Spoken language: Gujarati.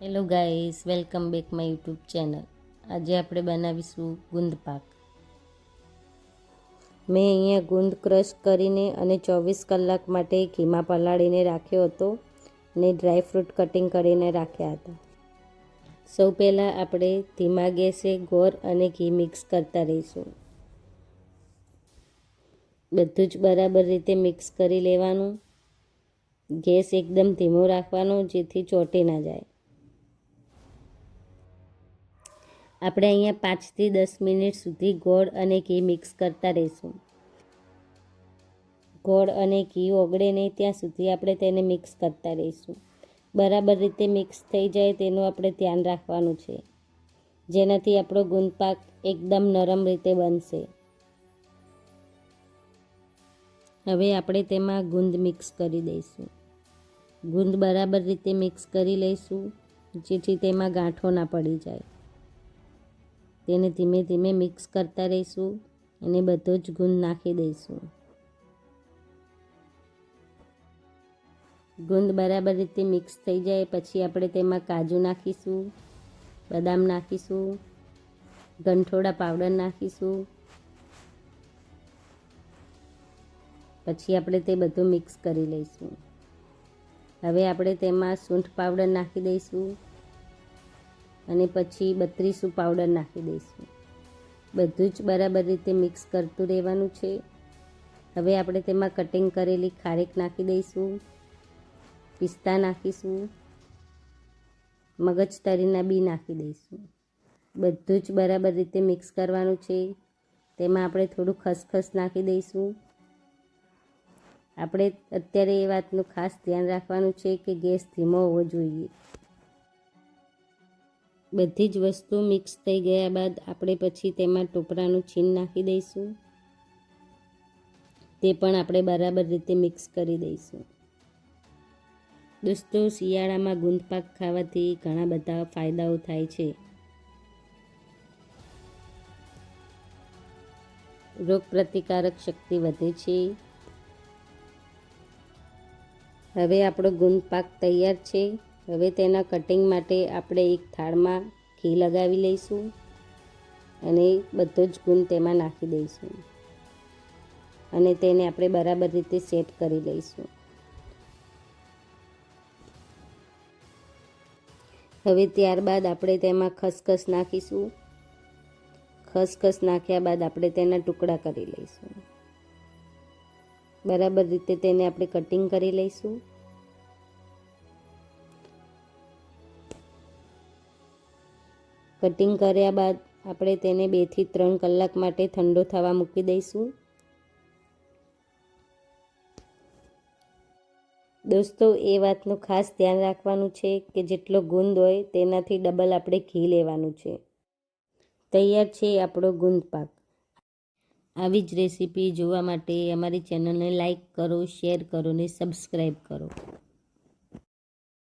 Hello guys welcome back my YouTube channel આજે આપણે બનાવીશું ગુંદ પાક. મેં અહીંયા ગુંદ ક્રશ કરીને અને ચોવીસ કલાક માટે ઘીમાં પલાળીને રાખ્યો હતો અને ડ્રાયફ્રૂટ કટિંગ કરીને રાખ્યા હતા. સૌ પહેલાં આપણે ધીમા ગેસે ગોળ અને ઘી મિક્સ કરતા રહીશું. બધું જ બરાબર રીતે મિક્સ કરી લેવાનું. ગેસ એકદમ ધીમો રાખવાનો, જેથી ચોંટી ના જાય. આપણે અહીંયા પાંચથી દસ મિનિટ સુધી ગોળ અને ઘી મિક્સ કરતા રહીશું. ગોળ અને ઘી ઓગળે નહીં ત્યાં સુધી આપણે તેને મિક્સ કરતા રહીશું. બરાબર રીતે મિક્સ થઈ જાય તેનું આપણે ધ્યાન રાખવાનું છે. જેનાથી આપણો ગુંદ પાક એકદમ નરમ રીતે બનશે. હવે આપણે તેમાં ગુંદ મિક્સ કરી દઈશું. ગુંદ બરાબર રીતે મિક્સ કરી લઈશું, જેથી તેમાં ગાંઠો ના પડી જાય. તેને ધીમે ધીમે મિક્સ કરતા રહીશું અને બધો જ ગુંદ નાખી દઈશું. ગુંદ બરાબર રીતે મિક્સ થઈ જાય, પછી આપણે તેમાં કાજુ નાખીશું, બદામ નાખીશું ગંઠોડા પાવડર નાખીશું. પછી આપણે તે બધું મિક્સ કરી લઈશું. હવે આપણે તેમાં સૂંઠ પાવડર નાખી દઈશું. અને પછી બત્રીસું પાવડર નાખી દઈશું. બધું જ બરાબર રીતે મિક્સ કરતું રહેવાનું છે. હવે આપણે તેમાં કટિંગ કરેલી ખારેક નાખી દઈશું. પિસ્તા નાખીશું. મગજ તરીના બી નાખી દઈશું. બધું જ બરાબર રીતે મિક્સ કરવાનું છે. તેમાં આપણે થોડું ખસખસ નાખી દઈશું. આપણે અત્યારે એ વાતનું ખાસ ધ્યાન રાખવાનું છે કે ગેસ ધીમો હોવો જોઈએ. બધી જ વસ્તુ મિક્સ થઈ ગયા બાદ આપણે પછી તેમાં ટોપરાનું છીન નાખી દઈશું. તે પણ આપણે બરાબર રીતે મિક્સ કરી દઈશું. દોસ્તો, શિયાળામાં ગુંદપાક ખાવાથી ઘણા બધા ફાયદાઓ થાય છે. રોગ પ્રતિકારક શક્તિ વધે છે. હવે આપણો ગુંદ પાક તૈયાર છે. હવે તેના કટિંગ માટે આપણે એક થાળમાં ઘી લગાવી લઈશું અને બધો જ ગુંદ તેમાં નાખી દઈશું. અને તેને આપણે બરાબર રીતે સેટ કરી લઈશું. હવે ત્યારબાદ આપણે તેમાં ખસખસ નાખીશું. ખસખસ નાખ્યા બાદ આપણે તેના ટુકડા કરી લઈશું. બરાબર રીતે તેને આપણે કટિંગ કરી લઈશું. કટિંગ કર્યા બાદ આપણે તેને બેથી ત્રણ કલાક માટે ઠંડો થવા મૂકી દઈશું. દોસ્તો, એ વાતનું ખાસ ધ્યાન રાખવાનું છે કે જેટલો ગુંદ હોય તેનાથી ડબલ આપણે ઘી લેવાનું છે. તૈયાર છે આપણો ગુંદ પાક આવી જ રેસીપી જોવા માટે અમારી ચેનલને લાઈક કરો શેર કરો ને સબસ્ક્રાઈબ કરો.